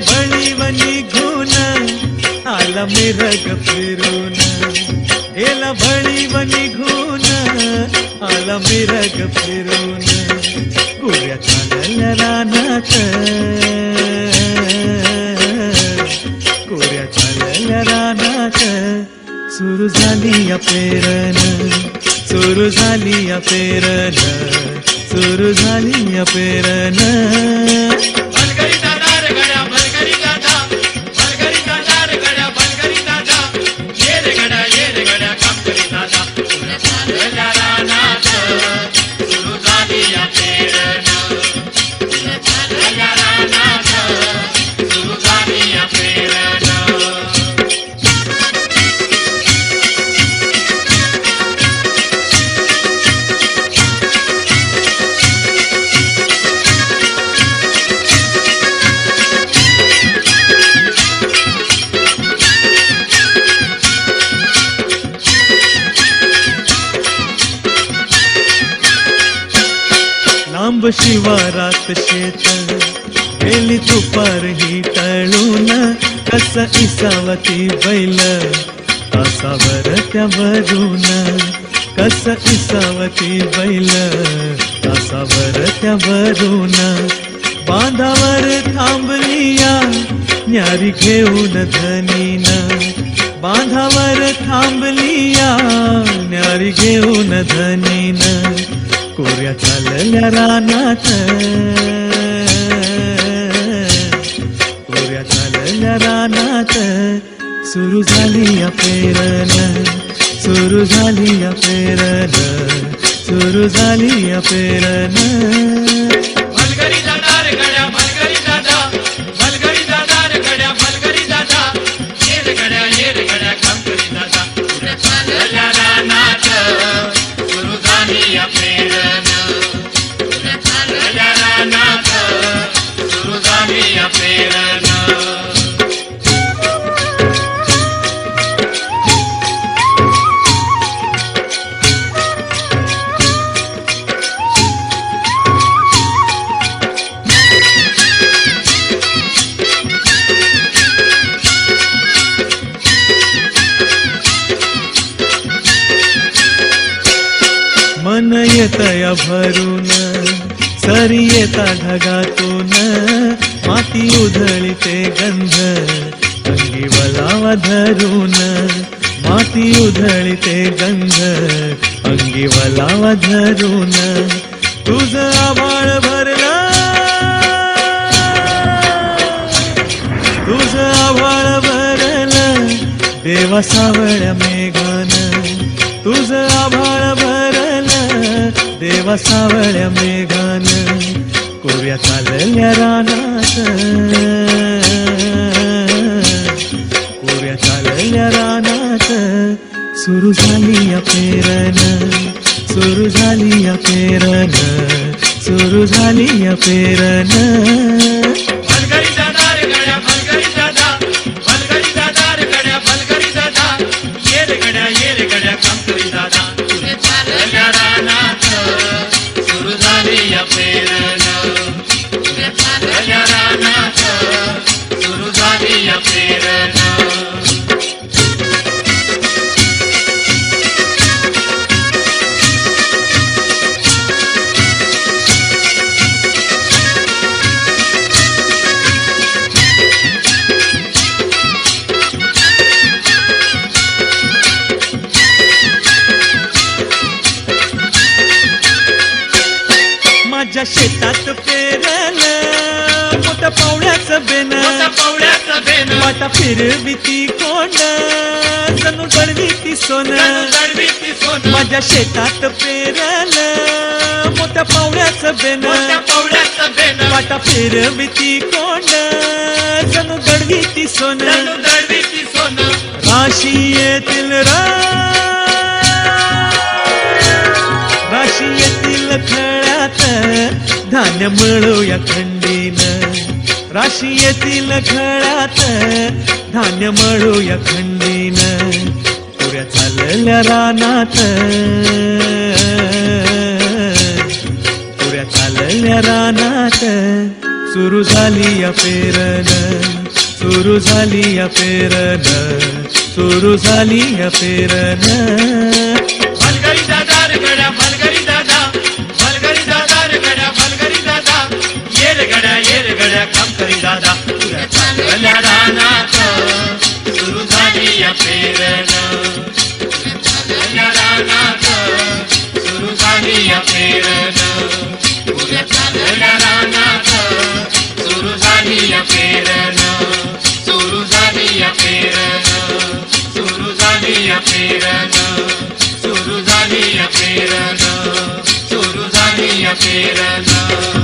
बळीव निघून आला मिरग फिरून. गेला वनी निघून आला मिरग फिरून. गुऱ्या चालल्या रानात. कोऱ्या चालल्या रानात. सुरू झाली पेरन. सुरू झाली या सुरू झाली या पेरण लांब शिवारात शेत गेली दुपार ही टळून कस इसावती बैल. तासावर त्यावरून कस इसावती बैल. तासावर त्यावरून बांधावर थांबलिया न्यारी घेऊन धनीन. बांधावर थांबलिया न्यारी घेऊन धनीन. कोऱ्या चालल्या रानात कोऱ्या चालल्या रानात सुरू झाली या पेरण सुरू झाली या पेरण सुरू झाली या पेरण तया भरून सरी येता ढगातून माती उधळीते गंध अंगी वलावा धरून माती उधळीते गंध अंगी वलावा धरून तुझ आभाळ भरला. तुझ आभाळ भरलं. देवा सावळ्या देवा सावळ्या मेघान कोव्या चालल्या रानात. कोव्या चालल्या रानात सुरू झाली या पेरण सुरू झाली या पेरण सुरू झाली या पेरण माझ्या शेतात पेरलं. मोठ्या पावड्याचं बेन मोठा पावड्याचं बेन वाटा फिरविती कोंड. जणू दळविती सोन. दडवीती सोनं. माझ्या शेतात पेरलं. मोठ्या पावड्याचं बेन पावड्याचं बेन वाटा फिरविती कोंड. जणू दळविती सोन. जणू दडवीती सोनं. राशी येतील रा धान्य मळूया खंडीन. राशी येतील खळात धान्य मळूया खंडीन. पुऱ्या चालल्या रानात. पुऱ्या चालल्या रानात. सुरू झाली या पेरन. सुरू झाली या पेरन. सुरू झाली या पेरन. Yeah, yeah, yeah.